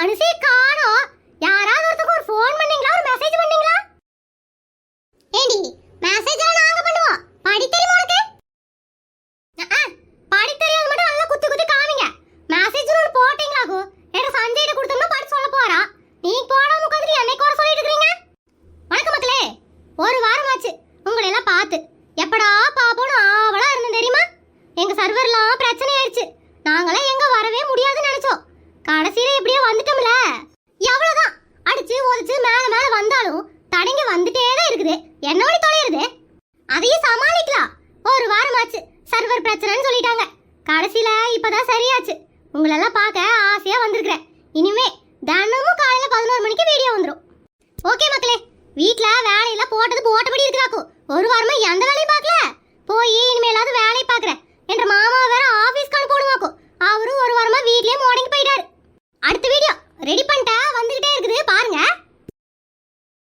மனுஷி காணோம். யாராவது ஒருத்தருக்கு ஒரு ஃபோன் பண்ணீங்களா? ஒரு மெசேஜ் பண்ணீங்களா? ஏடி மெசேஜ் நாங்க பண்ணுவோம். படி உனக்கு? படி மட்டும் நல்லா குத்தி குத்தி காமிங்க. மெசேஜ் ஒன்று போட்டீங்களாகும் எனக்கு சஞ்சய்கிட்ட கொடுத்தோம்னா படி சொல்ல போறா. நீ போடாம உட்காந்து என்னைக்கு வர சொல்லிட்டு இருக்கீங்க வணக்கம் மக்களே. ஒரு வாரம் ஆச்சு உங்களை எல்லாம் பார்த்து. எப்படா பாப்போம் ஆவலா இருந்தேன் தெரியுமா? எங்க சர்வர்லாம் பிரச்சனை ஆயிடுச்சு. நாங்களாம் எங்க வரவே முடியாதுன்னு நினைச்சோம். கடைசியில எப்படியோ வந்துட்டு இருக்குது. என்னோட தொலைகிறது அதையும் சமாளிக்கலாம். ஒரு வாரமாச்சு. சர்வர் பிரச்சனைன்னு சொல்லிட்டாங்க. கடைசியில இப்பதான் சரியாச்சு. உங்களெல்லாம் பார்க்க ஆசையா வந்திருக்கிறேன். இனிமே தினமும் காலையில பதினோரு மணிக்கு வீடியோ வந்துடும் ஓகே மக்களே வீட்டில் வேலையெல்லாம் போட்டது போட்டபடி இருக்கிறாக்கும் ஒரு வாரமா எந்த வேலையும் பார்க்கல.